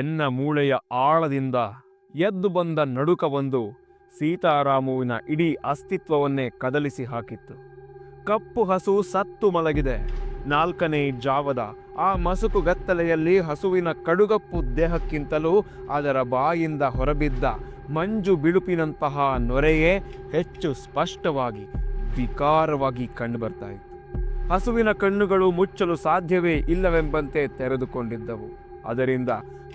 ಬೆನ್ನ ಮೂಳೆಯ ಆಳದಿಂದ ಎದ್ದು ಬಂದ ನಡುಕವೊಂದು ಸೀತಾರಾಮುವಿನ ಇಡೀ ಅಸ್ತಿತ್ವವನ್ನೇ ಕದಲಿಸಿ ಹಾಕಿತ್ತು. ಕಪ್ಪು ಹಸು ಸತ್ತು ಮಲಗಿದೆ. ನಾಲ್ಕನೇ ಜಾವದ ಆ ಮಸುಕುಗತ್ತಲೆಯಲ್ಲಿ ಹಸುವಿನ ಕಡುಗಪ್ಪು ದೇಹಕ್ಕಿಂತಲೂ ಅದರ ಬಾಯಿಂದ ಹೊರಬಿದ್ದ ಮಂಜು ಬಿಳುಪಿನಂತಹ ನೊರೆಯೇ ಹೆಚ್ಚು ಸ್ಪಷ್ಟವಾಗಿ, ವಿಕಾರವಾಗಿ ಕಂಡುಬರ್ತಾ ಇತ್ತು ಹಸುವಿನ ಕಣ್ಣುಗಳು ಮುಚ್ಚಲು ಸಾಧ್ಯವೇ ಇಲ್ಲವೆಂಬಂತೆ ತೆರೆದುಕೊಂಡಿದ್ದವು. ಅದರಿಂದ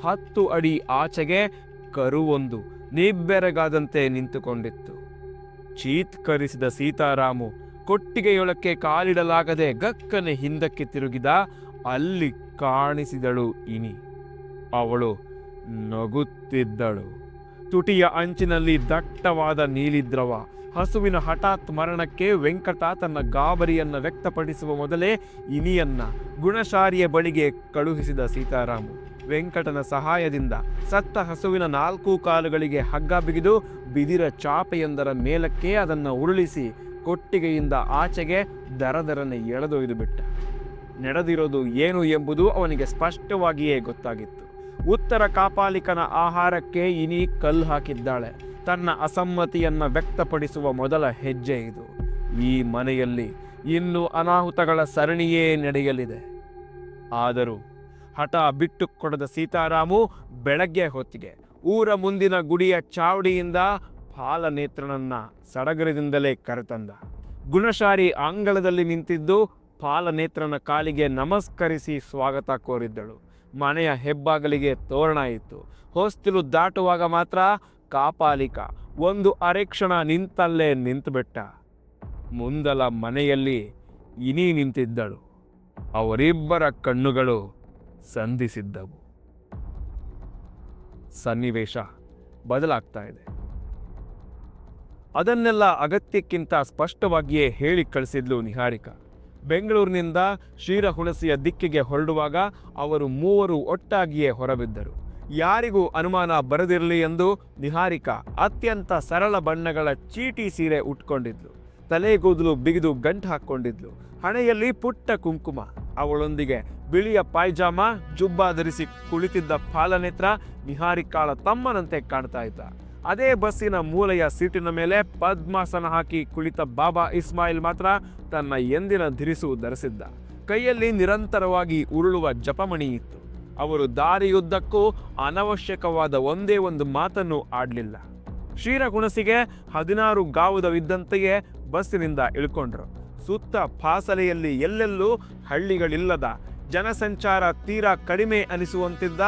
ಹತ್ತು ಅಡಿ ಆಚೆಗೆ ಕರುವೊಂದು ನಿಬ್ಬೆರಗಾದಂತೆ ನಿಂತುಕೊಂಡಿತ್ತು. ಚೀತ್ಕರಿಸಿದ ಸೀತಾರಾಮು ಕೊಟ್ಟಿಗೆಯೊಳಕ್ಕೆ ಕಾಲಿಡಲಾಗದೆ ಗಕ್ಕನೆ ಹಿಂದಕ್ಕೆ ತಿರುಗಿದ ಅಲ್ಲಿ ಕಾಣಿಸಿದಳು ಇನಿ. ಅವಳು ನಗುತ್ತಿದ್ದಳು. ತುಟಿಯ ಅಂಚಿನಲ್ಲಿ ದಟ್ಟವಾದ ನೀಲಿದ್ರವ ಹಸುವಿನ ಹಠಾತ್ ಮರಣಕ್ಕೆ ವೆಂಕಟ ತನ್ನ ಗಾಬರಿಯನ್ನು ವ್ಯಕ್ತಪಡಿಸುವ ಮೊದಲೇ ಇನಿಯನ್ನ ಗುಣಶಾರಿಯ ಬಳಿಗೆ ಕಳುಹಿಸಿದ ಸೀತಾರಾಮು. ವೆಂಕಟನ ಸಹಾಯದಿಂದ ಸತ್ತ ಹಸುವಿನ ನಾಲ್ಕು ಕಾಲುಗಳಿಗೆ ಹಗ್ಗ ಬಿಗಿದು ಬಿದಿರ ಚಾಪೆಯೊಂದರ ಮೇಲಕ್ಕೆ ಅದನ್ನು ಉರುಳಿಸಿ ಕೊಟ್ಟಿಗೆಯಿಂದ ಆಚೆಗೆ ದರದರನೆ ಎಳೆದೊಯ್ದು ಬಿಟ್ಟ. ನಡೆದಿರೋದು ಏನು ಎಂಬುದು ಅವನಿಗೆ ಸ್ಪಷ್ಟವಾಗಿಯೇ ಗೊತ್ತಾಗಿತ್ತು. ಉತ್ತರ ಕಾಪಾಲಿಕನ ಆಹಾರಕ್ಕೆ ಇನಿ ಕಲ್ಲು ಹಾಕಿದ್ದಾಳೆ. ತನ್ನ ಅಸಮ್ಮತಿಯನ್ನ ವ್ಯಕ್ತಪಡಿಸುವ ಮೊದಲ ಹೆಜ್ಜೆ ಇದು. ಈ ಮನೆಯಲ್ಲಿ ಇನ್ನು ಅನಾಹುತಗಳ ಸರಣಿಯೇ ನಡೆಯಲಿದೆ. ಆದರೂ ಹಠ ಬಿಟ್ಟು ಕೊಡದ ಸೀತಾರಾಮು ಬೆಳಗ್ಗೆ ಹೊತ್ತಿಗೆ ಊರ ಮುಂದಿನ ಗುಡಿಯ ಚಾವಡಿಯಿಂದ ಪಾಲನೇತ್ರನನ್ನ ಸಡಗರದಿಂದಲೇ ಕರೆತಂದ. ಗುಣಶಾರಿ ಅಂಗಳದಲ್ಲಿ ನಿಂತಿದ್ದು ಪಾಲನೇತ್ರನ ಕಾಲಿಗೆ ನಮಸ್ಕರಿಸಿ ಸ್ವಾಗತ ಕೋರಿದ್ದಳು. ಮನೆಯ ಹೆಬ್ಬಾಗಲಿಗೆ ತೋರಣ ಇತ್ತು. ಹೊಸ್ತಿಲು ದಾಟುವಾಗ ಮಾತ್ರ ಕಾಪಾಲಿಕ. ಒಂದು ಅರೆಕ್ಷಣ ನಿಂತಲ್ಲೇ ನಿಂತುಬಿಟ್ಟ. ಮುಂದಲ ಮನೆಯಲ್ಲಿ ಇನಿ ನಿಂತಿದ್ದಳು. ಅವರಿಬ್ಬರ ಕಣ್ಣುಗಳು ಸಂಧಿಸಿದ್ದವು. ಸನ್ನಿವೇಶ ಬದಲಾಗ್ತಾ ಇದೆ. ಅದನ್ನೆಲ್ಲ ಅಗತ್ಯಕ್ಕಿಂತ ಸ್ಪಷ್ಟವಾಗಿಯೇ ಹೇಳಿ ಕಳಿಸಿದ್ಲು ನಿಹಾರಿಕ. ಬೆಂಗಳೂರಿನಿಂದ ಶ್ರೀರಹುಣಸಿಯ ದಿಕ್ಕಿಗೆ ಹೊರಡುವಾಗ ಅವರು ಮೂವರು ಒಟ್ಟಾಗಿಯೇ ಹೊರಬಿದ್ದರು. ಯಾರಿಗೂ ಅನುಮಾನ ಬರದಿರಲಿ ಎಂದು ನಿಹಾರಿಕಾ ಅತ್ಯಂತ ಸರಳ ಬಣ್ಣಗಳ ಚೀಟಿ ಸೀರೆ ಉಟ್ಕೊಂಡಿದ್ಲು. ತಲೆಗೂದಲು ಬಿಗಿದು ಗಂಟು ಹಾಕ್ಕೊಂಡಿದ್ಲು. ಹಣೆಯಲ್ಲಿ ಪುಟ್ಟ ಕುಂಕುಮ. ಅವಳೊಂದಿಗೆ ಬಿಳಿಯ ಪಾಯ್ಜಾಮ, ಜುಬ್ಬ ಧರಿಸಿ ಕುಳಿತಿದ್ದ ಪಾಲನೇತ್ರ ನಿಹಾರಿಕಾಳ ತಮ್ಮನಂತೆ ಕಾಣ್ತಾ ಇದ್ದ. ಅದೇ ಬಸ್ಸಿನ ಮೂಲೆಯ ಸೀಟಿನ ಮೇಲೆ ಪದ್ಮಾಸನ ಹಾಕಿ ಕುಳಿತ ಬಾಬಾ ಇಸ್ಮಾಯಿಲ್ ಮಾತ್ರ ತನ್ನ ಎಂದಿನ ಧಿರಿಸು ಧರಿಸಿದ್ದ. ಕೈಯಲ್ಲಿ ನಿರಂತರವಾಗಿ ಉರುಳುವ ಜಪಮಣಿ ಇತ್ತು. ಅವರು ದಾರಿಯುದ್ದಕ್ಕೂ ಅನವಶ್ಯಕವಾದ ಒಂದೇ ಒಂದು ಮಾತನ್ನು ಆಡಲಿಲ್ಲ. ಶ್ರೀರಗುಣಸಿಗೆ ಹದಿನಾರು ಗಾವುದವಿದ್ದಂತೆಯೇ ಬಸ್ಸಿನಿಂದ ಇಳ್ಕೊಂಡ್ರು. ಸುತ್ತ ಫಾಸಲೆಯಲ್ಲಿ ಎಲ್ಲೆಲ್ಲೂ ಹಳ್ಳಿಗಳಿಲ್ಲದ, ಜನಸಂಚಾರ ತೀರಾ ಕಡಿಮೆ ಅನಿಸುವಂತಿದ್ದ,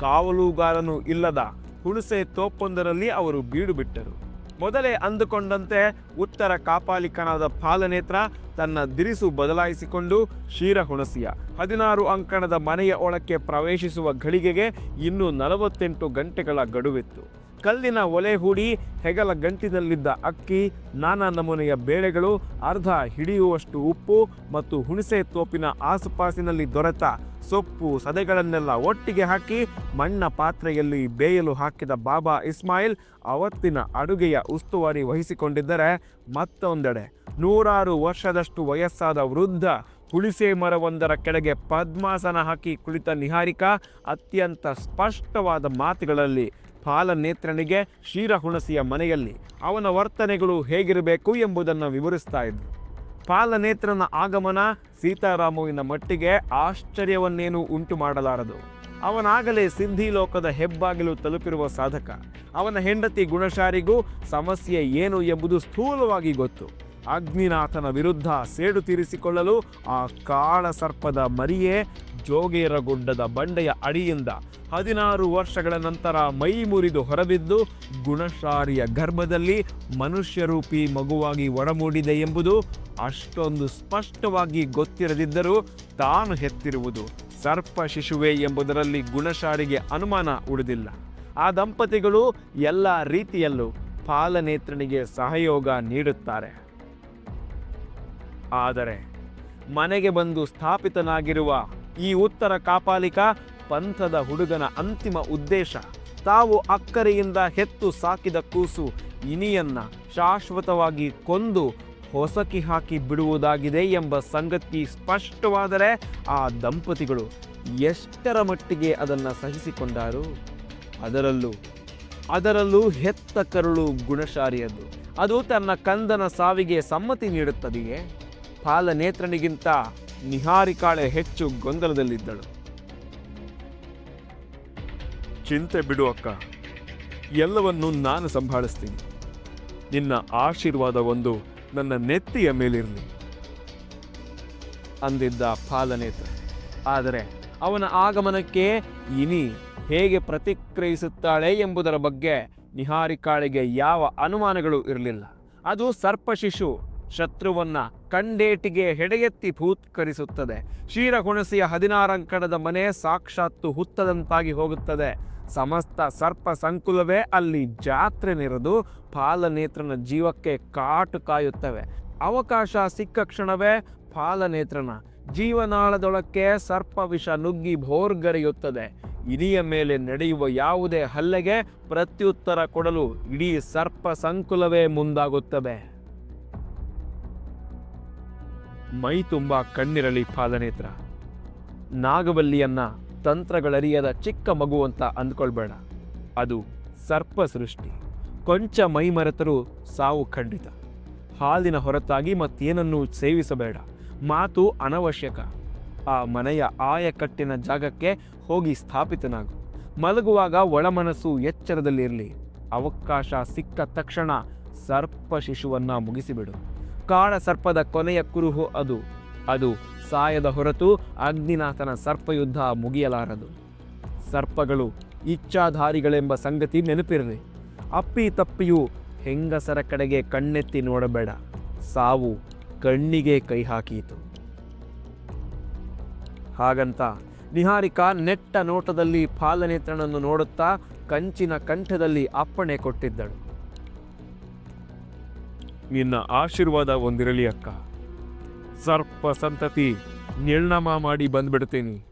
ಕಾವಲುಗಾರನು ಇಲ್ಲದ ಹುಣಸೆ ತೋಪೊಂದರಲ್ಲಿ ಅವರು ಬೀಡು ಬಿಟ್ಟರು ಮೊದಲೇ ಅಂದುಕೊಂಡಂತೆ ಉತ್ತರ ಕಾಪಾಲಿಕನಾದ ಪಾಲನೇತ್ರ ತನ್ನ ದಿರಿಸು ಬದಲಾಯಿಸಿಕೊಂಡು ಕ್ಷೀರಹುಣಸಿಯ ಹದಿನಾರು ಅಂಕಣದ ಮನೆಯ ಒಳಕ್ಕೆ ಪ್ರವೇಶಿಸುವ ಘಳಿಗೆಗೆ ಇನ್ನೂ ನಲವತ್ತೆಂಟು ಗಂಟೆಗಳ ಗಡುವಿತ್ತು. ಕಲ್ಲಿನ ಒಲೆ ಹೂಡಿ ಹೆಗಲ ಗಂಟಿನಲ್ಲಿದ್ದ ಅಕ್ಕಿ, ನಾನಾ ನಮೂನೆಯ ಬೇಳೆಗಳು, ಅರ್ಧ ಹಿಡಿಯುವಷ್ಟು ಉಪ್ಪು ಮತ್ತು ಹುಣಸೆ ತೋಪಿನ ಆಸುಪಾಸಿನಲ್ಲಿ ದೊರೆತ ಸೊಪ್ಪು ಸದೆಗಳನ್ನೆಲ್ಲ ಒಟ್ಟಿಗೆ ಹಾಕಿ ಮಣ್ಣ ಪಾತ್ರೆಯಲ್ಲಿ ಬೇಯಲು ಹಾಕಿದ ಬಾಬಾ ಇಸ್ಮಾಯಿಲ್ ಅವತ್ತಿನ ಅಡುಗೆಯ ಉಸ್ತುವಾರಿ ವಹಿಸಿಕೊಂಡಿದ್ದರೆ ಮತ್ತೊಂದೆಡೆ. ನೂರಾರು ವರ್ಷದಷ್ಟು ವಯಸ್ಸಾದ ವೃದ್ಧ ಹುಳಿಸೆ ಮರವೊಂದರ ಕೆಳಗೆ ಪದ್ಮಾಸನ ಹಾಕಿ ಕುಳಿತ ನಿಹಾರಿಕಾ ಅತ್ಯಂತ ಸ್ಪಷ್ಟವಾದ ಮಾತುಗಳಲ್ಲಿ ಪಾಲನೇತ್ರನಿಗೆ ಕ್ಷೀರಹುಣಸಿಯ ಮನೆಯಲ್ಲಿ ಅವನ ವರ್ತನೆಗಳು ಹೇಗಿರಬೇಕು ಎಂಬುದನ್ನು ವಿವರಿಸ್ತಾ ಇದ್ರು ಪಾಲನೇತ್ರನ ಆಗಮನ ಸೀತಾರಾಮುವಿನ ಮಟ್ಟಿಗೆ ಆಶ್ಚರ್ಯವನ್ನೇನು ಉಂಟು ಮಾಡಲಾರದು. ಅವನಾಗಲೇ ಸಿದ್ಧಿ ಲೋಕದ ಹೆಬ್ಬಾಗಿಲು ತಲುಪಿರುವ ಸಾಧಕ. ಅವನ ಹೆಂಡತಿ ಗುಣಶಾರಿಗೂ ಸಮಸ್ಯೆ ಏನು ಎಂಬುದು ಸ್ಥೂಲವಾಗಿ ಗೊತ್ತು. ಅಗ್ನಿನಾಥನ ವಿರುದ್ಧ ಸೇಡು ತೀರಿಸಿಕೊಳ್ಳಲು ಆ ಕಾಳ ಸರ್ಪದ ಮರಿಯೇ ಜೋಗೇರಗುಡ್ಡದ ಬಂಡೆಯ ಅಡಿಯಿಂದ ಹದಿನಾರು ವರ್ಷಗಳ ನಂತರ ಮೈ ಮುರಿದು ಹೊರಬಿದ್ದು ಗುಣಶಾರಿಯ ಗರ್ಭದಲ್ಲಿ ಮನುಷ್ಯರೂಪಿ ಮಗುವಾಗಿ ಒಡಮೂಡಿದೆ ಎಂಬುದು ಅಷ್ಟೊಂದು ಸ್ಪಷ್ಟವಾಗಿ ಗೊತ್ತಿರದಿದ್ದರೂ ತಾನು ಹೆತ್ತಿರುವುದು ಸರ್ಪ ಶಿಶುವೆ ಎಂಬುದರಲ್ಲಿ ಗುಣಶಾರಿಗೆ ಅನುಮಾನ ಉಳಿದಿಲ್ಲ. ಆ ದಂಪತಿಗಳು ಎಲ್ಲ ರೀತಿಯಲ್ಲೂ ಪಾಲನೇತ್ರನಿಗೆ ಸಹಯೋಗ ನೀಡುತ್ತಾರೆ. ಆದರೆ ಮನೆಗೆ ಬಂದು ಸ್ಥಾಪಿತನಾಗಿರುವ ಈ ಉತ್ತರ ಕಾಪಾಲಿಕ ಪಂಥದ ಹುಡುಗನ ಅಂತಿಮ ಉದ್ದೇಶ ತಾವು ಅಕ್ಕರೆಯಿಂದ ಹೆತ್ತು ಸಾಕಿದ ಕೂಸು ಇನಿಯನ್ನ ಶಾಶ್ವತವಾಗಿ ಕೊಂದು ಹೊಸಕಿ ಹಾಕಿ ಬಿಡುವುದಾಗಿದೆ ಎಂಬ ಸಂಗತಿ ಸ್ಪಷ್ಟವಾದರೆ ಆ ದಂಪತಿಗಳು ಎಷ್ಟರ ಮಟ್ಟಿಗೆ ಅದನ್ನು ಸಹಿಸಿಕೊಂಡಾರು? ಅದರಲ್ಲೂ ಅದರಲ್ಲೂ ಹೆತ್ತ ಕರುಳು ಗುಣಶಾರಿಯದ್ದು ಅದು ತನ್ನ ಕಂದನ ಸಾವಿಗೆ ಸಮ್ಮತಿ ನೀಡುತ್ತದೆಯೇ? ಪಾಲನೇತ್ರನಿಗಿಂತ ನಿಹಾರಿಕಾಳೆ ಹೆಚ್ಚು ಗೊಂದಲದಲ್ಲಿದ್ದಳು. ಚಿಂತೆ ಬಿಡು ಅಕ್ಕ. ಎಲ್ಲವನ್ನು ನಾನು ಸಂಭಾಳಿಸ್ತೀನಿ. ನಿನ್ನ ಆಶೀರ್ವಾದ ಒಂದು ನನ್ನ ನೆತ್ತಿಯ ಮೇಲಿರಲಿ. ಅಂದಿದ್ದ ಪಾಲನೇತ್ರ. ಆದರೆ ಅವನ ಆಗಮನಕ್ಕೆ ಇನಿ ಹೇಗೆ ಪ್ರತಿಕ್ರಿಯಿಸುತ್ತಾಳೆ ಎಂಬುದರ ಬಗ್ಗೆ ನಿಹಾರಿಕಾಳಿಗೆ ಯಾವ ಅನುಮಾನಗಳು ಇರಲಿಲ್ಲ. ಅದು ಸರ್ಪಶಿಶು ಶತ್ರುವನ್ನ ಕಂಡೇಟಿಗೆ ಹೆಡೆಯೆತ್ತಿ ಭೂತ್ಕರಿಸುತ್ತದೆ. ಕ್ಷೀರಹುಣಸಿಯ ಹದಿನಾರಂಕಣದ ಮನೆ ಸಾಕ್ಷಾತ್ತು ಹುತ್ತದಂತಾಗಿ ಹೋಗುತ್ತದೆ. ಸಮಸ್ತ ಸರ್ಪ ಸಂಕುಲವೇ ಅಲ್ಲಿ ಜಾತ್ರೆ ನೆರೆದು ಪಾಲನೇತ್ರನ ಜೀವಕ್ಕೆ ಕಾಟು ಕಾಯುತ್ತವೆ. ಅವಕಾಶ ಸಿಕ್ಕ ಕ್ಷಣವೇ ಪಾಲನೇತ್ರನ ಜೀವನಾಳದೊಳಕ್ಕೆ ಸರ್ಪ ವಿಷ ನುಗ್ಗಿ ಭೋರ್ಗರೆಯುತ್ತದೆ. ಇಲಿಯ ಮೇಲೆ ನಡೆಯುವ ಯಾವುದೇ ಹಲ್ಲೆಗೆ ಪ್ರತ್ಯುತ್ತರ ಕೊಡಲು ಇಡೀ ಸರ್ಪ ಸಂಕುಲವೇ ಮುಂದಾಗುತ್ತವೆ. ಮೈ ತುಂಬ ಕಣ್ಣಿರಲಿ ಪಾಲನೇತ್ರ. ನಾಗವಲ್ಲಿಯನ್ನ ತಂತ್ರಗಳರಿಯದ ಚಿಕ್ಕ ಮಗು ಅಂತ ಅಂದ್ಕೊಳ್ಬೇಡ. ಅದು ಸರ್ಪ ಸೃಷ್ಟಿ. ಕೊಂಚ ಮೈ ಮರೆತರೂ ಸಾವು ಖಂಡಿತ. ಹಾಲಿನ ಹೊರತಾಗಿ ಮತ್ತೇನನ್ನೂ ಸೇವಿಸಬೇಡ. ಮಾತು ಅನವಶ್ಯಕ. ಆ ಮನೆಯ ಆಯಕಟ್ಟಿನ ಜಾಗಕ್ಕೆ ಹೋಗಿ ಸ್ಥಾಪಿತನಾಗು. ಮಲಗುವಾಗ ಒಳಮನಸ್ಸು ಎಚ್ಚರದಲ್ಲಿರಲಿ. ಅವಕಾಶ ಸಿಕ್ಕ ತಕ್ಷಣ ಸರ್ಪ ಶಿಶುವನ್ನ ಮುಗಿಸಿಬಿಡು. ಕಾಳ ಸರ್ಪದ ಕೊನೆಯ ಕುರುಹು ಅದು. ಅದು ಸಾಯದ ಹೊರತು ಅಗ್ನಿನಾಥನ ಸರ್ಪಯುದ್ಧ ಮುಗಿಯಲಾರದು. ಸರ್ಪಗಳು ಇಚ್ಛಾಧಾರಿಗಳೆಂಬ ಸಂಗತಿ ನೆನಪಿರಲಿ. ಅಪ್ಪಿ ತಪ್ಪಿಯು ಹೆಂಗಸರ ಕಡೆಗೆ ಕಣ್ಣೆತ್ತಿ ನೋಡಬೇಡ. ಸಾವು ಕಣ್ಣಿಗೆ ಕೈ ಹಾಕೀತು ಹಾಗಂತ ನಿಹಾರಿಕಾ ನೆಟ್ಟ ನೋಟದಲ್ಲಿ ಫಾಲನೇತ್ರನನ್ನು ನೋಡುತ್ತಾ ಕಂಚಿನ ಕಂಠದಲ್ಲಿ ಅಪ್ಪಣೆ ಕೊಟ್ಟಿದ್ದಳು. ನಿನ್ನ ಆಶೀರ್ವಾದ ಒಂದಿರಲಿ ಅಕ್ಕ. ಸರ್ಪ ಸಂತತಿ ನಿರ್ಣಮ ಮಾಡಿ ಬಂದ್ಬಿಡ್ತೀನಿ.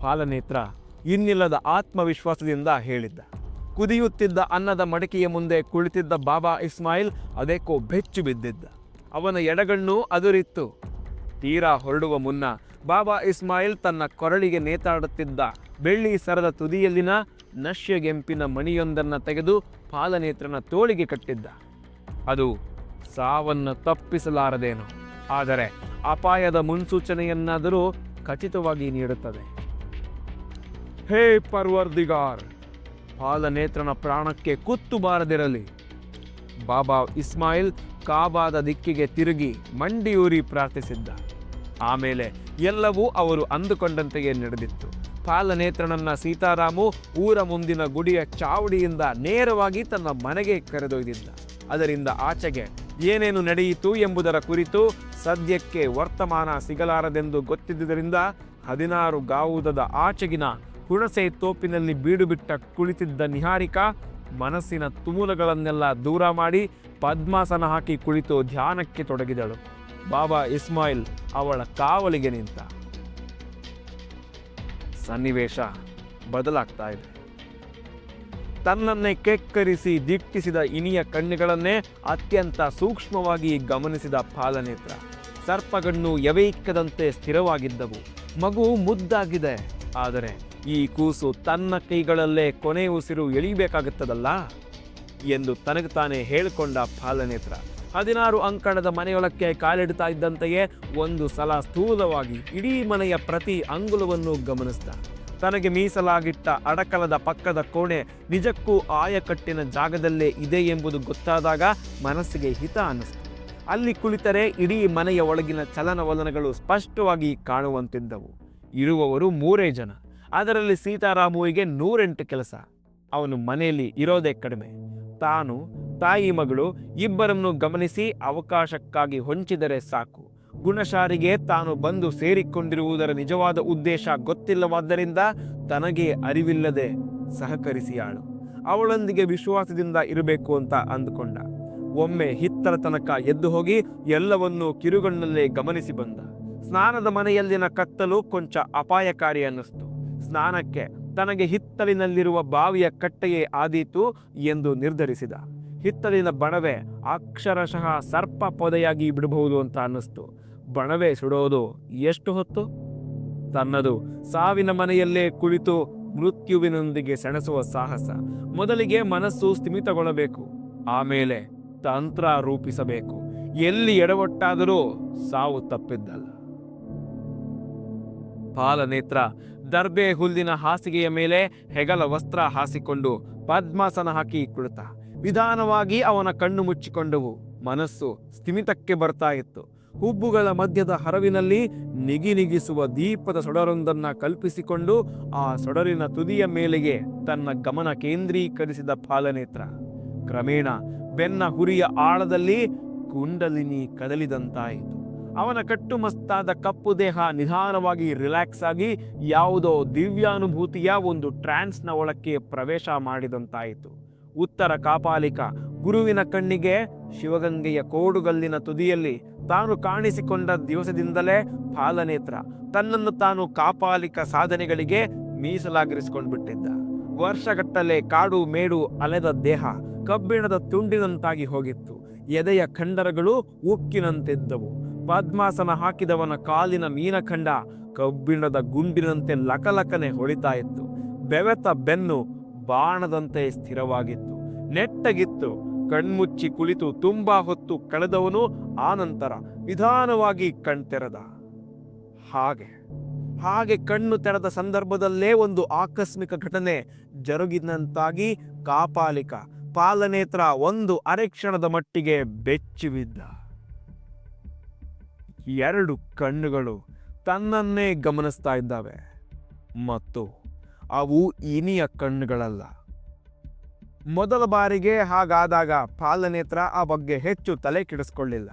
ಪಾಲನೇತ್ರ ಇನ್ನಿಲ್ಲದ ಆತ್ಮವಿಶ್ವಾಸದಿಂದ ಹೇಳಿದ್ದ. ಕುದಿಯುತ್ತಿದ್ದ ಅನ್ನದ ಮಡಕೆಯ ಮುಂದೆ ಕುಳಿತಿದ್ದ ಬಾಬಾ ಇಸ್ಮಾಯಿಲ್ ಅದೇಕೋ ಬೆಚ್ಚು ಬಿದ್ದಿದ್ದ. ಅವನ ಎಡಗಣ್ಣು ಅದುರಿತ್ತು. ತೀರಾ ಹೊರಡುವ ಮುನ್ನ ಬಾಬಾ ಇಸ್ಮಾಯಿಲ್ ತನ್ನ ಕೊರಳಿಗೆ ನೇತಾಡುತ್ತಿದ್ದ ಬೆಳ್ಳಿ ಸರದ ತುದಿಯಲ್ಲಿನ ನಶ್ಯಗೆಂಪಿನ ಮಣಿಯೊಂದನ್ನು ತೆಗೆದು ಪಾಲನೇತ್ರನ ತೋಳಿಗೆ ಕಟ್ಟಿದ್ದ. ಅದು ಸಾವನ್ನು ತಪ್ಪಿಸಲಾರದೇನು, ಆದರೆ ಅಪಾಯದ ಮುನ್ಸೂಚನೆಯನ್ನಾದರೂ ಖಚಿತವಾಗಿ ನೀಡುತ್ತದೆ. ಹೇ ಪರ್ವರ್ದಿಗಾರ್, ಪಾಲನೇತ್ರನ ಪ್ರಾಣಕ್ಕೆ ಕುತ್ತು ಬಾರದಿರಲಿ. ಬಾಬಾ ಇಸ್ಮಾಯಿಲ್ ಕಾಬಾದ ದಿಕ್ಕಿಗೆ ತಿರುಗಿ ಮಂಡಿಯೂರಿ ಪ್ರಾರ್ಥಿಸಿದ್ದ. ಆಮೇಲೆ ಎಲ್ಲವೂ ಅವರು ಅಂದುಕೊಂಡಂತೆಯೇ ನಡೆದಿತ್ತು. ಪಾಲನೇತ್ರನನ್ನ ಸೀತಾರಾಮು ಊರ ಮುಂದಿನ ಗುಡಿಯ ಚಾವಡಿಯಿಂದ ನೇರವಾಗಿ ತನ್ನ ಮನೆಗೆ ಕರೆದೊಯ್ದಿದ್ದ. ಅದರಿಂದ ಆಚೆಗೆ ಏನೇನು ನಡೆಯಿತು ಎಂಬುದರ ಕುರಿತು ಸದ್ಯಕ್ಕೆ ವರ್ತಮಾನ ಸಿಗಲಾರದೆಂದು ಗೊತ್ತಿದ್ದುದರಿಂದ ಹದಿನಾರು ಗಾವುದದ ಆಚೆಗಿನ ಹುಣಸೆ ತೋಪಿನಲ್ಲಿ ಬೀಡುಬಿಟ್ಟ ಕುಳಿತಿದ್ದ ನಿಹಾರಿಕಾ ಮನಸ್ಸಿನ ತುಮುಲಗಳನ್ನೆಲ್ಲ ದೂರ ಮಾಡಿ ಪದ್ಮಾಸನ ಹಾಕಿ ಕುಳಿತು ಧ್ಯಾನಕ್ಕೆ ತೊಡಗಿದಳು. ಬಾಬಾ ಇಸ್ಮಾಯಿಲ್ ಅವಳ ಕಾವಲಿಗೆ ನಿಂತ. ಸನ್ನಿವೇಶ ಬದಲಾಗ್ತಾ ಇದೆ. ತನ್ನನ್ನೇ ಕೆಕ್ಕರಿಸಿ ದಿಟ್ಟಿಸಿದ ಇನಿಯ ಕಣ್ಣುಗಳನ್ನೇ ಅತ್ಯಂತ ಸೂಕ್ಷ್ಮವಾಗಿ ಗಮನಿಸಿದ ಪಾಲನೇತ್ರ. ಸರ್ಪಗಣ್ಣು ಎವೈಕ್ಕದಂತೆ ಸ್ಥಿರವಾಗಿದ್ದವು. ಮಗು ಮುದ್ದಾಗಿದೆ. ಆದರೆ ಈ ಕೂಸು ತನ್ನ ಕೈಗಳಲ್ಲೇ ಕೊನೆ ಉಸಿರು ಎಳಿಬೇಕಾಗುತ್ತದಲ್ಲ? ಎಂದು ತನಗೆ ತಾನೇ ಹೇಳಿಕೊಂಡ ಪಾಲನೇತ್ರ. ಹದಿನಾರು ಅಂಕಣದ ಮನೆಯೊಳಕ್ಕೆ ಕಾಲಿಡ್ತಾ ಇದ್ದಂತೆಯೇ ಒಂದು ಸಲ ಸ್ಥೂಲವಾಗಿ ಇಡೀ ಮನೆಯ ಪ್ರತಿ ಅಂಗುಲವನ್ನು ಗಮನಿಸಿದ. ತನಗೆ ಮೀಸಲಾಗಿಟ್ಟ ಅಡಕಲದ ಪಕ್ಕದ ಕೋಣೆ ನಿಜಕ್ಕೂ ಆಯಕಟ್ಟಿನ ಜಾಗದಲ್ಲೇ ಇದೆ ಎಂಬುದು ಗೊತ್ತಾದಾಗ ಮನಸ್ಸಿಗೆ ಹಿತ ಅನ್ನಿಸ್ತು. ಅಲ್ಲಿ ಕುಳಿತರೆ ಇಡೀ ಮನೆಯ ಒಳಗಿನ ಚಲನವಲನಗಳು ಸ್ಪಷ್ಟವಾಗಿ ಕಾಣುವಂತಿದ್ದವು. ಇರುವವರು ಮೂರೇ ಜನ. ಅದರಲ್ಲಿ ಸೀತಾರಾಮುವಿಗೆ ನೂರೆಂಟು ಕೆಲಸ. ಅವನು ಮನೆಯಲ್ಲಿ ಇರೋದೇ ಕಡಿಮೆ. ತಾನು ತಾಯಿ ಮಗಳು ಇಬ್ಬರನ್ನು ಗಮನಿಸಿ ಅವಕಾಶಕ್ಕಾಗಿ ಹೊಂಚಿದರೆ ಸಾಕು. ಗುಣಶಾರಿಗೆ ತಾನು ಬಂದು ಸೇರಿಕೊಂಡಿರುವುದರ ನಿಜವಾದ ಉದ್ದೇಶ ಗೊತ್ತಿಲ್ಲವಾದ್ದರಿಂದ ತನಗೆ ಅರಿವಿಲ್ಲದೆ ಸಹಕರಿಸಿಯಾಳು ಅವಳೊಂದಿಗೆ ವಿಶ್ವಾಸದಿಂದ ಇರಬೇಕು ಅಂತ ಅಂದುಕೊಂಡ. ಒಮ್ಮೆ ಹಿತ್ತರ ತನಕ ಎದ್ದು ಹೋಗಿ ಎಲ್ಲವನ್ನೂ ಕಿರುಗಣ್ಣಲ್ಲೇ ಗಮನಿಸಿ ಬಂದ. ಸ್ನಾನದ ಮನೆಯಲ್ಲಿನ ಕತ್ತಲು ಕೊಂಚ ಅಪಾಯಕಾರಿ ಅನ್ನಿಸ್ತು. ಸ್ನಾನಕ್ಕೆ ತನಗೆ ಹಿತ್ತಲಿನಲ್ಲಿರುವ ಬಾವಿಯ ಕಟ್ಟೆಯೇ ಆದೀತು ಎಂದು ನಿರ್ಧರಿಸಿದ. ಹಿತ್ತಲಿನ ಬಣವೆ ಅಕ್ಷರಶಃ ಸರ್ಪ ಪೊದೆಯಾಗಿ ಬಿಡಬಹುದು ಅಂತ ಅನ್ನಿಸ್ತು. ಬಣವೆ ಸುಡೋದು ಎಷ್ಟು ಹೊತ್ತು? ತನ್ನದು ಸಾವಿನ ಮನೆಯಲ್ಲೇ ಕುಳಿತು ಮೃತ್ಯುವಿನೊಂದಿಗೆ ಸೆಣಸುವ ಸಾಹಸ. ಮೊದಲಿಗೆ ಮನಸ್ಸು ಸ್ಥಿಮಿತಗೊಳ್ಳಬೇಕು, ಆಮೇಲೆ ತಂತ್ರ ರೂಪಿಸಬೇಕು. ಎಲ್ಲಿ ಎಡವಟ್ಟಾದರೂ ಸಾವು ತಪ್ಪಿದ್ದಲ್ಲ. ಪಾಲನೇತ್ರ ದರ್ಬೆ ಹುಲ್ಲಿನ ಹಾಸಿಗೆಯ ಮೇಲೆ ಹೆಗಲ ವಸ್ತ್ರ ಹಾಸಿಕೊಂಡು ಪದ್ಮಾಸನ ಹಾಕಿ ಕುಳಿತ. ನಿಧಾನವಾಗಿ ಅವನ ಕಣ್ಣು ಮುಚ್ಚಿಕೊಂಡವು. ಮನಸ್ಸು ಸ್ಥಿಮಿತಕ್ಕೆ ಬರ್ತಾ ಇತ್ತು. ಹುಬ್ಬುಗಳ ಮಧ್ಯದ ಹರವಿನಲ್ಲಿ ನಿಗಿ ನಿಗಿಸುವ ದೀಪದ ಸೊಡರೊಂದನ್ನು ಕಲ್ಪಿಸಿಕೊಂಡು ಆ ಸೊಡರಿನ ತುದಿಯ ಮೇಲೆಗೆ ತನ್ನ ಗಮನ ಕೇಂದ್ರೀಕರಿಸಿದ ಪಾಲನೇತ್ರ. ಕ್ರಮೇಣ ಬೆನ್ನ ಹುರಿಯ ಆಳದಲ್ಲಿ ಕುಂಡಲಿನಿ ಕದಲಿದಂತಾಯಿತು. ಅವನ ಕಟ್ಟುಮಸ್ತಾದ ಕಪ್ಪು ದೇಹ ನಿಧಾನವಾಗಿ ರಿಲ್ಯಾಕ್ಸ್ ಆಗಿ ಯಾವುದೋ ದಿವ್ಯಾನುಭೂತಿಯ ಒಂದು ಟ್ರಾನ್ಸ್ನ ಒಳಕ್ಕೆ ಪ್ರವೇಶ ಮಾಡಿದಂತಾಯಿತು. ಉತ್ತರ ಕಾಪಾಲಿಕ. ಗುರುವಿನ ಕಣ್ಣಿಗೆ ಶಿವಗಂಗೆಯ ಕೋಡುಗಲ್ಲಿನ ತುದಿಯಲ್ಲಿ ತಾನು ಕಾಣಿಸಿಕೊಂಡ ದಿವಸದಿಂದಲೇ ಫಾಲನೇತ್ರ ತನ್ನನ್ನು ತಾನು ಕಾಪಾಲಿಕ ಸಾಧನೆಗಳಿಗೆ ಮೀಸಲಾಗಿರಿಸಿಕೊಂಡು ಬಿಟ್ಟಿದ್ದ ವರ್ಷಗಟ್ಟಲೆ ಕಾಡು ಮೇಡು ಅಲೆದ ದೇಹ ಕಬ್ಬಿಣದ ತುಂಡಿನಂತಾಗಿ ಹೋಗಿತ್ತು. ಎದೆಯ ಖಂಡರಗಳು ಉಕ್ಕಿನಂತಿದ್ದವು. ಪದ್ಮಾಸನ ಹಾಕಿದವನ ಕಾಲಿನ ಮೀನಖಂಡ ಕಬ್ಬಿಣದ ಗುಂಡಿನಂತೆ ಲಕಲಕನೆ ಹೊಳಿತಾ ಇತ್ತು ಬೆವೆತ ಬೆನ್ನು ಬಾಣದಂತೆ ಸ್ಥಿರವಾಗಿತ್ತು. ನೆಟ್ಟಗಿತ್ತು. ಕಣ್ಮುಚ್ಚಿ ಕುಳಿತು ತುಂಬಾ ಹೊತ್ತು ಕಳೆದವನು ಆನಂತರ ನಿಧಾನವಾಗಿ ಕಣ್ತೆರೆದ. ಹಾಗೆ ಹಾಗೆ ಕಣ್ಣು ತೆರೆದ ಸಂದರ್ಭದಲ್ಲೇ ಒಂದು ಆಕಸ್ಮಿಕ ಘಟನೆ ಜರುಗಿದಂತಾಗಿ ಕಾಪಾಲಿಕ ಪಾಲನೇತ್ರ ಒಂದು ಅರೆಕ್ಷಣದ ಮಟ್ಟಿಗೆ ಬೆಚ್ಚಿಬಿದ್ದ. ಎರಡು ಕಣ್ಣುಗಳು ತನ್ನನ್ನೇ ಗಮನಿಸ್ತಾ ಇದ್ದಾವೆ. ಮತ್ತು ಅವು ಇನಿಯ ಕಣ್ಣುಗಳಲ್ಲ. ಮೊದಲ ಬಾರಿಗೆ ಹಾಗಾದಾಗ ಪಾಲನೇತ್ರ ಆ ಬಗ್ಗೆ ಹೆಚ್ಚು ತಲೆ ಕೆಡಿಸ್ಕೊಳ್ಳಿಲ್ಲ.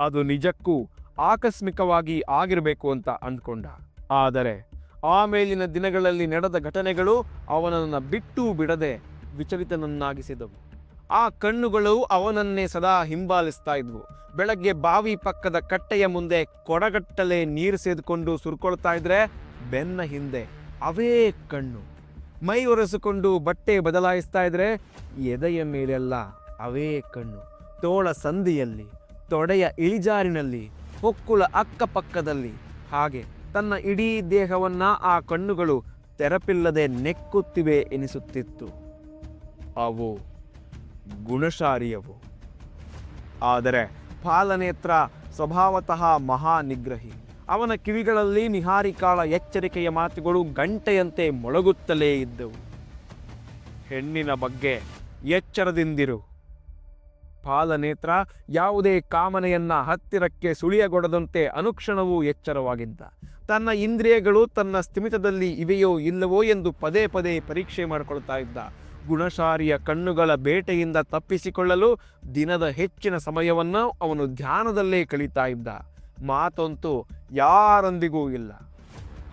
ಅದು ನಿಜಕ್ಕೂ ಆಕಸ್ಮಿಕವಾಗಿ ಆಗಿರಬೇಕು ಅಂತ ಅಂದ್ಕೊಂಡ. ಆದರೆ ಆಮೇಲಿನ ದಿನಗಳಲ್ಲಿ ನಡೆದ ಘಟನೆಗಳು ಅವನನ್ನು ಬಿಟ್ಟು ಬಿಡದೆ ವಿಚಲಿತನನ್ನಾಗಿಸಿದವು. ಆ ಕಣ್ಣುಗಳು ಅವನನ್ನೇ ಸದಾ ಹಿಂಬಾಲಿಸ್ತಾ ಇದ್ವು. ಬೆಳಗ್ಗೆ ಬಾವಿ ಪಕ್ಕದ ಕಟ್ಟೆಯ ಮುಂದೆ ಕೊಡಗಟ್ಟಲೆ ನೀರು ಸೇದ್ಕೊಂಡು ಸುರ್ಕೊಳ್ತಾ ಇದ್ರೆ ಬೆನ್ನ ಹಿಂದೆ ಅವೇ ಕಣ್ಣು. ಮೈ ಒರೆಸಿಕೊಂಡು ಬಟ್ಟೆ ಬದಲಾಯಿಸ್ತಾ ಇದ್ರೆ ಎದೆಯ ಮೇಲೆಲ್ಲ ಅವೇ ಕಣ್ಣು. ತೋಳ ಸಂದಿಯಲ್ಲಿ, ತೊಡೆಯ ಇಳಿಜಾರಿನಲ್ಲಿ, ಹೊಕ್ಕುಳ ಅಕ್ಕಪಕ್ಕದಲ್ಲಿ. ಹಾಗೆ ತನ್ನ ಇಡೀ ದೇಹವನ್ನ ಆ ಕಣ್ಣುಗಳು ತೆರಪಿಲ್ಲದೆ ನೆಕ್ಕುತ್ತಿವೆ ಎನಿಸುತ್ತಿತ್ತು. ಅವು ಗುಣಶಾರಿಯವು. ಆದರೆ ಪಾಲನೇತ್ರ ಸ್ವಭಾವತಃ ಮಹಾನಿಗ್ರಹಿ. ಅವನ ಕಿವಿಗಳಲ್ಲಿ ನಿಹಾರಿಕಾಳ ಎಚ್ಚರಿಕೆಯ ಮಾತುಗಳು ಗಂಟೆಯಂತೆ ಮೊಳಗುತ್ತಲೇ ಇದ್ದವು. ಹೆಣ್ಣಿನ ಬಗ್ಗೆ ಎಚ್ಚರದಿಂದಿರು. ಪಾಲನೇತ್ರ ಯಾವುದೇ ಕಾಮನೆಯನ್ನ ಹತ್ತಿರಕ್ಕೆ ಸುಳಿಯಗೊಡದಂತೆ ಅನುಕ್ಷಣವೂ ಎಚ್ಚರವಾಗಿದ್ದ. ತನ್ನ ಇಂದ್ರಿಯಗಳು ತನ್ನ ಸ್ಥಿಮಿತದಲ್ಲಿ ಇವೆಯೋ ಇಲ್ಲವೋ ಎಂದು ಪದೇ ಪದೇ ಪರೀಕ್ಷೆ ಮಾಡಿಕೊಳ್ತಾ ಇದ್ದ. ಗುಣಶಾರಿಯ ಕಣ್ಣುಗಳ ಬೇಟೆಯಿಂದ ತಪ್ಪಿಸಿಕೊಳ್ಳಲು ದಿನದ ಹೆಚ್ಚಿನ ಸಮಯವನ್ನು ಅವನು ಧ್ಯಾನದಲ್ಲೇ ಕಳೀತಾ ಇದ್ದ. ಮಾತಂತೂ ಯಾರೊಂದಿಗೂ ಇಲ್ಲ.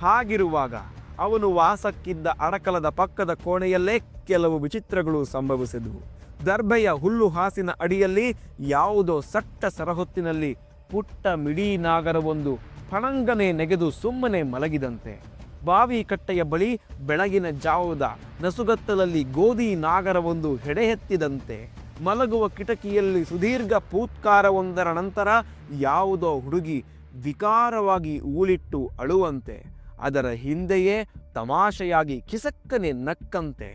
ಹಾಗಿರುವಾಗ ಅವನು ವಾಸಕ್ಕಿದ್ದ ಅಡಕಲದ ಪಕ್ಕದ ಕೋಣೆಯಲ್ಲೇ ಕೆಲವು ವಿಚಿತ್ರಗಳು ಸಂಭವಿಸಿದವು. ದರ್ಭೆಯ ಹುಲ್ಲು ಹಾಸಿನ ಅಡಿಯಲ್ಲಿ ಯಾವುದೋ ಸಟ್ಟ ಸರಹೊತ್ತಿನಲ್ಲಿ ಪುಟ್ಟ ಮಿಡೀ ನಾಗರವೊಂದು ಫಣಂಗನೆ ನೆಗೆದು ಸುಮ್ಮನೆ ಮಲಗಿದಂತೆ. ಬಾವಿ ಕಟ್ಟೆಯ ಬಳಿ ಬೆಳಗಿನ ಜಾವದ ನಸುಗತ್ತಲಲ್ಲಿ ಗೋಧಿ ನಾಗರವೊಂದು ಹೆಡೆಹೆತ್ತಿದಂತೆ. ಮಲಗುವ ಕಿಟಕಿಯಲ್ಲಿ ಸುದೀರ್ಘ ಪೂತ್ಕಾರವೊಂದರ ನಂತರ ಯಾವುದೋ ಹುಡುಗಿ ವಿಕಾರವಾಗಿ ಊಳಿಟ್ಟು ಅಳುವಂತೆ, ಅದರ ಹಿಂದೆಯೇ ತಮಾಷೆಯಾಗಿ ಕಿಸಕ್ಕನೆ ನಕ್ಕಂತೆ.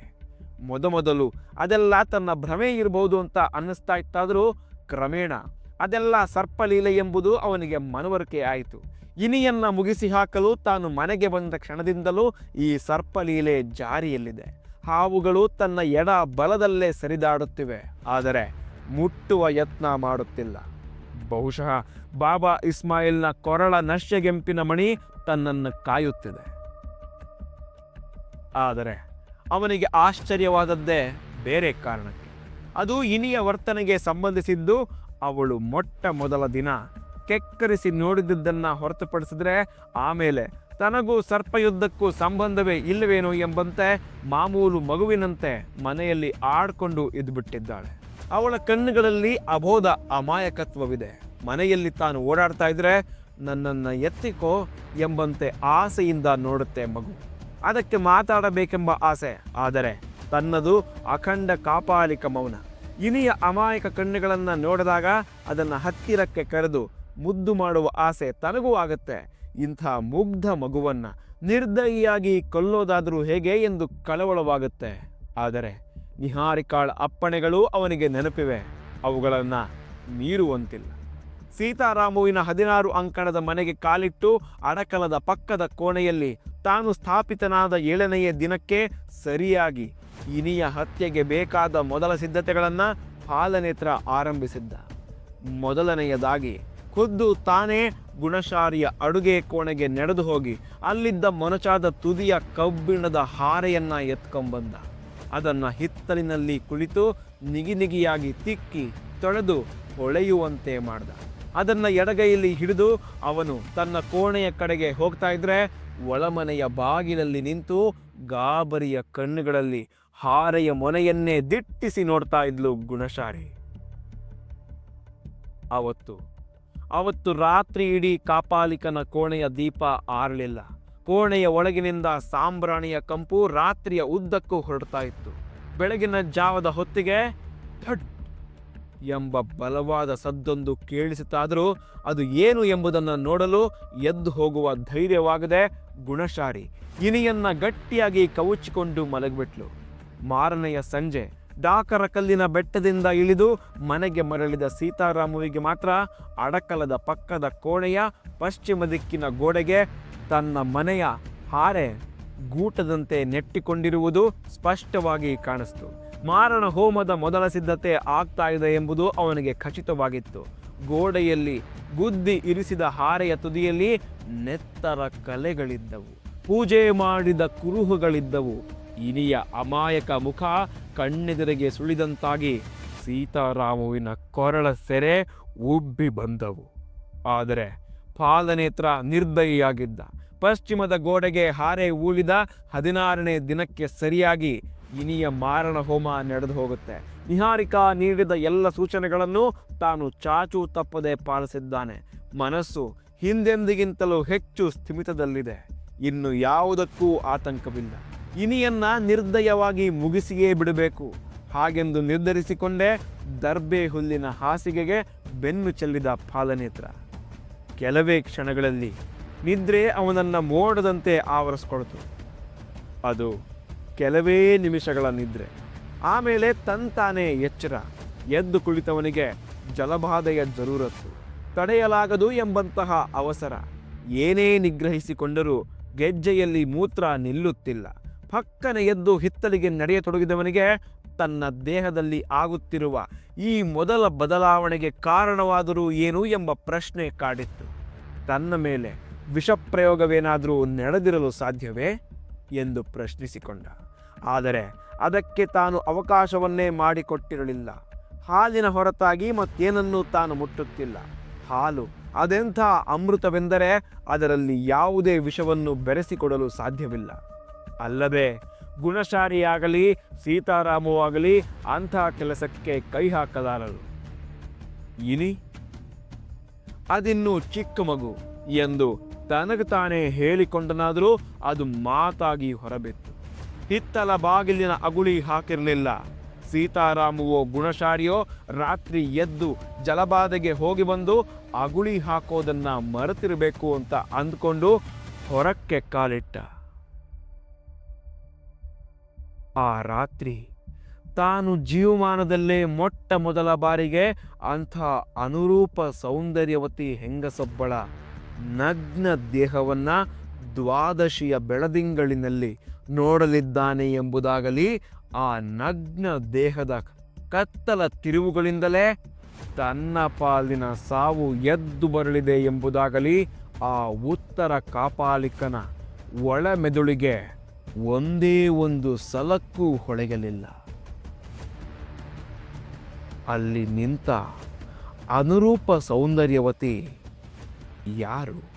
ಮೊದಮೊದಲು ಅದೆಲ್ಲ ತನ್ನ ಭ್ರಮೆ ಇರಬಹುದು ಅಂತ ಅನ್ನಿಸ್ತಾ ಇತ್ತಾದರೂ ಕ್ರಮೇಣ ಅದೆಲ್ಲ ಸರ್ಪಲೀಲೆ ಎಂಬುದು ಅವನಿಗೆ ಮನವರಿಕೆ ಆಯಿತು. ಇನಿಯನ್ನ ಮುಗಿಸಿ ಹಾಕಲು ತಾನು ಮನೆಗೆ ಬಂದ ಕ್ಷಣದಿಂದಲೂ ಈ ಸರ್ಪಲೀಲೆ ಜಾರಿಯಲ್ಲಿದೆ. ಹಾವುಗಳು ತನ್ನ ಎಡ ಬಲದಲ್ಲೇ ಸರಿದಾಡುತ್ತಿವೆ, ಆದರೆ ಮುಟ್ಟುವ ಯತ್ನ ಮಾಡುತ್ತಿಲ್ಲ. ಬಹುಶಃ ಬಾಬಾ ಇಸ್ಮಾಯಿಲ್ನ ಕೊರಳ ನಶ್ಯಗೆಂಪಿನ ಮಣಿ ತನ್ನನ್ನು ಕಾಯುತ್ತಿದೆ. ಆದರೆ ಅವನಿಗೆ ಆಶ್ಚರ್ಯವಾದದ್ದೇ ಬೇರೆ ಕಾರಣಕ್ಕೆ. ಅದು ಇನಿಯ ವರ್ತನೆಗೆ ಸಂಬಂಧಿಸಿದ್ದು ಅವಳು ಮೊಟ್ಟ ಮೊದಲ ದಿನ ಕೆಕ್ಕರಿಸಿ ನೋಡಿದ್ದನ್ನು ಹೊರತುಪಡಿಸಿದ್ರೆ ಆಮೇಲೆ ತನಗೂ ಸರ್ಪಯುದ್ಧಕ್ಕೂ ಸಂಬಂಧವೇ ಇಲ್ಲವೇನೋ ಎಂಬಂತೆ ಮಾಮೂಲು ಮಗುವಿನಂತೆ ಮನೆಯಲ್ಲಿ ಆಡ್ಕೊಂಡು ಇದ್ಬಿಟ್ಟಿದ್ದಾಳೆ. ಅವಳ ಕಣ್ಣುಗಳಲ್ಲಿ ಅಬೋಧ ಅಮಾಯಕತ್ವವಿದೆ. ಮನೆಯಲ್ಲಿ ತಾನು ಓಡಾಡ್ತಾ ಇದ್ರೆ ನನ್ನನ್ನು ಎತ್ತಿಕೋ ಎಂಬಂತೆ ಆಸೆಯಿಂದ ನೋಡುತ್ತೆ ಮಗು. ಅದಕ್ಕೆ ಮಾತಾಡಬೇಕೆಂಬ ಆಸೆ. ಆದರೆ ತನ್ನದು ಅಖಂಡ ಕಾಪಾಲಿಕ ಮೌನ. ಇನಿಯ ಅಮಾಯಕ ಕಣ್ಣುಗಳನ್ನು ನೋಡಿದಾಗ ಅದನ್ನು ಹತ್ತಿರಕ್ಕೆ ಕರೆದು ಮುದ್ದು ಮಾಡುವ ಆಸೆ ತನಗೂ ಆಗುತ್ತೆ. ಇಂಥ ಮುಗ್ಧ ಮಗುವನ್ನು ನಿರ್ದಯಿಯಾಗಿ ಕೊಲ್ಲೋದಾದರೂ ಹೇಗೆ ಎಂದು ಕಳವಳವಾಗುತ್ತೆ. ಆದರೆ ನಿಹಾರಿಕಾಳ ಅಪ್ಪಣೆಗಳು ಅವನಿಗೆ ನೆನಪಿವೆ. ಅವುಗಳನ್ನು ಮೀರುವಂತಿಲ್ಲ. ಸೀತಾರಾಮುವಿನ ಹದಿನಾರು ಅಂಕಣದ ಮನೆಗೆ ಕಾಲಿಟ್ಟು ಅಡಕಲದ ಪಕ್ಕದ ಕೋಣೆಯಲ್ಲಿ ತಾನು ಸ್ಥಾಪಿತನಾದ ಏಳನೆಯ ದಿನಕ್ಕೆ ಸರಿಯಾಗಿ ಇನಿಯ ಹತ್ಯೆಗೆ ಬೇಕಾದ ಮೊದಲ ಸಿದ್ಧತೆಗಳನ್ನು ಪಾಲನೇತ್ರ ಆರಂಭಿಸಿದ್ದ. ಮೊದಲನೆಯದಾಗಿ ಖುದ್ದು ತಾನೇ ಗುಣಶಾರಿಯ ಅಡುಗೆ ಕೋಣೆಗೆ ನಡೆದು ಹೋಗಿ ಅಲ್ಲಿದ್ದ ಮೊನಚಾದ ತುದಿಯ ಕಬ್ಬಿಣದ ಹಾರೆಯನ್ನು ಎತ್ಕೊಂಬಂದ. ಅದನ್ನು ಹಿತ್ತಲಿನಲ್ಲಿ ಕುಳಿತು ನಿಗಿನಿಗಿಯಾಗಿ ತಿಕ್ಕಿ ತೊಳೆದು ಹೊಳೆಯುವಂತೆ ಮಾಡ್ದ. ಅದನ್ನ ಎಡಗೈಯಲ್ಲಿ ಹಿಡಿದು ಅವನು ತನ್ನ ಕೋಣೆಯ ಕಡೆಗೆ ಹೋಗ್ತಾ ಇದ್ರೆ ಒಳಮನೆಯ ಬಾಗಿಲಲ್ಲಿ ನಿಂತು ಗಾಬರಿಯ ಕಣ್ಣುಗಳಲ್ಲಿ ಹಾರೆಯ ಮೊನೆಯನ್ನೇ ದಿಟ್ಟಿಸಿ ನೋಡ್ತಾ ಇದ್ಲು ಗುಣಶಾರಿ ಅವತ್ತು ಅವತ್ತು ರಾತ್ರಿ ಇಡೀ ಕಾಪಾಲಿಕನ ಕೋಣೆಯ ದೀಪ ಆರಲಿಲ್ಲ. ಕೋಣೆಯ ಒಳಗಿನಿಂದ ಸಾಂಬ್ರಾಣಿಯ ಕಂಪು ರಾತ್ರಿಯ ಉದ್ದಕ್ಕೂ ಹೊರಡ್ತಾ ಇತ್ತು. ಬೆಳಗಿನ ಜಾವದ ಹೊತ್ತಿಗೆ ಥಟ್ ಎಂಬ ಬಲವಾದ ಸದ್ದೊಂದು ಕೇಳಿಸುತ್ತಾದರೂ ಅದು ಏನು ಎಂಬುದನ್ನು ನೋಡಲು ಎದ್ದು ಹೋಗುವ ಧೈರ್ಯವಾಗದೆ ಗುಣಶಾರಿ ಇನಿಯನ್ನ ಗಟ್ಟಿಯಾಗಿ ಕವುಚಿಕೊಂಡು ಮಲಗಿಬಿಟ್ಲು. ಮಾರನೆಯ ಸಂಜೆ, ಡಾಕರ ಕಲ್ಲಿನ ಬೆಟ್ಟದಿಂದ ಇಳಿದು ಮನೆಗೆ ಮರಳಿದ ಸೀತಾರಾಮುವಿಗೆ ಮಾತ್ರ ಅಡಕಲದ ಪಕ್ಕದ ಕೋಣೆಯ ಪಶ್ಚಿಮ ದಿಕ್ಕಿನ ಗೋಡೆಗೆ ತನ್ನ ಮನೆಯ ಹಾರೆ ಗೂಟದಂತೆ ನೆಟ್ಟಿಕೊಂಡಿರುವುದು ಸ್ಪಷ್ಟವಾಗಿ ಕಾಣಿಸ್ತು. ಮಾರಣ ಹೋಮದ ಮೊದಲ ಸಿದ್ಧತೆ ಆಗ್ತಾ ಇದೆ ಎಂಬುದು ಅವನಿಗೆ ಖಚಿತವಾಗಿತ್ತು. ಗೋಡೆಯಲ್ಲಿ ಗುದ್ದಿ ಇರಿಸಿದ ಹಾರೆಯ ತುದಿಯಲ್ಲಿ ನೆತ್ತರ ಕಲೆಗಳಿದ್ದವು. ಪೂಜೆ ಮಾಡಿದ ಕುರುಹುಗಳಿದ್ದವು. ಇನಿಯ ಅಮಾಯಕ ಮುಖ ಕಣ್ಣೆದುರಿಗೆ ಸುಳಿದಂತಾಗಿ ಸೀತಾರಾಮುವಿನ ಕೊರಳ ಸೆರೆ ಉಬ್ಬಿ ಬಂದವು. ಆದರೆ ಪಾಲನೇತ್ರ ನಿರ್ದಯಿಯಾಗಿದ್ದ. ಪಶ್ಚಿಮದ ಗೋಡೆಗೆ ಹಾರೆ ಊಳಿದ ಹದಿನಾರನೇ ದಿನಕ್ಕೆ ಸರಿಯಾಗಿ ಇನಿಯ ಮಾರಣ ಹೋಮ ನಡೆದು ಹೋಗುತ್ತೆ. ನಿಹಾರಿಕಾ ನೀಡಿದ ಎಲ್ಲ ಸೂಚನೆಗಳನ್ನು ತಾನು ಚಾಚು ತಪ್ಪದೆ ಪಾಲಿಸಿದ್ದಾನೆ. ಮನಸ್ಸು ಹಿಂದೆಂದಿಗಿಂತಲೂ ಹೆಚ್ಚು ಸ್ಥಿಮಿತದಲ್ಲಿದೆ. ಇನ್ನು ಯಾವುದಕ್ಕೂ ಆತಂಕವಿಲ್ಲ. ಇನಿಯನ್ನ ನಿರ್ದಯವಾಗಿ ಮುಗಿಸಿಯೇ ಬಿಡಬೇಕು. ಹಾಗೆಂದು ನಿರ್ಧರಿಸಿಕೊಂಡೇ ದರ್ಬೆ ಹುಲ್ಲಿನ ಹಾಸಿಗೆಗೆ ಬೆನ್ನು ಚೆಲ್ಲಿದ ಪಾಲನೇತ್ರ. ಕೆಲವೇ ಕ್ಷಣಗಳಲ್ಲಿ ನಿದ್ರೆ ಅವನನ್ನು ಮೋಡದಂತೆ ಆವರಿಸ್ಕೊಳ್ತು. ಅದು ಕೆಲವೇ ನಿಮಿಷಗಳ ನಿದ್ರೆ. ಆಮೇಲೆ ತಂತಾನೇ ಎಚ್ಚರ. ಎದ್ದು ಕುಳಿತವನಿಗೆ ಜಲಬಾಧೆಯ ಜರೂರತ್ತು. ತಡೆಯಲಾಗದು ಎಂಬಂತಹ ಅವಸರ. ಏನೇ ನಿಗ್ರಹಿಸಿಕೊಂಡರೂ ಗೆಜ್ಜೆಯಲ್ಲಿ ಮೂತ್ರ ನಿಲ್ಲುತ್ತಿಲ್ಲ. ಪಕ್ಕನೆ ಎದ್ದು ಹಿತ್ತಲಿಗೆ ನಡೆಯತೊಡಗಿದವನಿಗೆ ತನ್ನ ದೇಹದಲ್ಲಿ ಆಗುತ್ತಿರುವ ಈ ಮೊದಲ ಬದಲಾವಣೆಗೆ ಕಾರಣವಾದರೂ ಏನು ಎಂಬ ಪ್ರಶ್ನೆ ಕಾಡಿತ್ತು. ತನ್ನ ಮೇಲೆ ವಿಷಪ್ರಯೋಗವೇನಾದರೂ ನಡೆದಿರಲು ಸಾಧ್ಯವೇ? ಎಂದು ಪ್ರಶ್ನಿಸಿಕೊಂಡ. ಆದರೆ ಅದಕ್ಕೆ ತಾನು ಅವಕಾಶವನ್ನೇ ಮಾಡಿಕೊಟ್ಟಿರಲಿಲ್ಲ. ಹಾಲಿನ ಹೊರತಾಗಿ ಮತ್ತೇನನ್ನೂ ತಾನು ಮುಟ್ಟುತ್ತಿಲ್ಲ. ಹಾಲು ಅದೆಂಥ ಅಮೃತವೆಂದರೆ ಅದರಲ್ಲಿ ಯಾವುದೇ ವಿಷವನ್ನು ಬೆರೆಸಿಕೊಡಲು ಸಾಧ್ಯವಿಲ್ಲ. ಅಲ್ಲದೆ ಗುಣಶಾರಿಯಾಗಲಿ ಸೀತಾರಾಮವಾಗಲಿ ಅಂಥ ಕೆಲಸಕ್ಕೆ ಕೈ ಹಾಕಲಾರರು. ಇನಿ? ಅದಿನ್ನೂ ಚಿಕ್ಕ ಮಗು ಎಂದು ತನಗೆ ತಾನೇ ಹೇಳಿಕೊಂಡನಾದರೂ ಅದು ಮಾತಾಗಿ ಹೊರಬಿತ್ತು. ಹಿತ್ತಲ ಬಾಗಿಲಿನ ಅಗುಳಿ ಹಾಕಿರಲಿಲ್ಲ. ಸೀತಾರಾಮುವೋ ಗುಣಶಾರಿಯೋ, ರಾತ್ರಿ ಎದ್ದು ಜಲಬಾಧೆಗೆ ಹೋಗಿ ಬಂದು ಅಗುಳಿ ಹಾಕೋದನ್ನ ಮರೆತಿರಬೇಕು ಅಂತ ಅಂದ್ಕೊಂಡು ಹೊರಕ್ಕೆ ಕಾಲಿಟ್ಟ. ಆ ರಾತ್ರಿ ತಾನು ಜೀವಮಾನದಲ್ಲೇ ಮೊಟ್ಟ ಮೊದಲ ಬಾರಿಗೆ ಅಂಥ ಅನುರೂಪ ಸೌಂದರ್ಯವತಿ ಹೆಂಗಸೊಬ್ಬಳ ನಗ್ನ ದೇಹವನ್ನ ದ್ವಾದಶಿಯ ಬೆಳದಿಂಗಳಿನಲ್ಲಿ ನೋಡಲಿದ್ದಾನೆ ಎಂಬುದಾಗಲಿ ಆ ನಗ್ನ ದೇಹದ ಕತ್ತಲ ತಿರುವುಗಳಿಂದಲೇ ತನ್ನ ಪಾಲಿನ ಸಾವು ಎದ್ದು ಬರಲಿದೆ ಎಂಬುದಾಗಲಿ ಆ ಉತ್ತರ ಕಾಪಾಲಿಕನ ಒಳ ಮೆದುಳಿಗೆ ಒಂದೇ ಒಂದು ಸಲಕ್ಕೂ ಹೊಳೆಯಲಿಲ್ಲ. ಅಲ್ಲಿ ನಿಂತ ಅನುರೂಪ ಸೌಂದರ್ಯವತಿ ಯಾರು?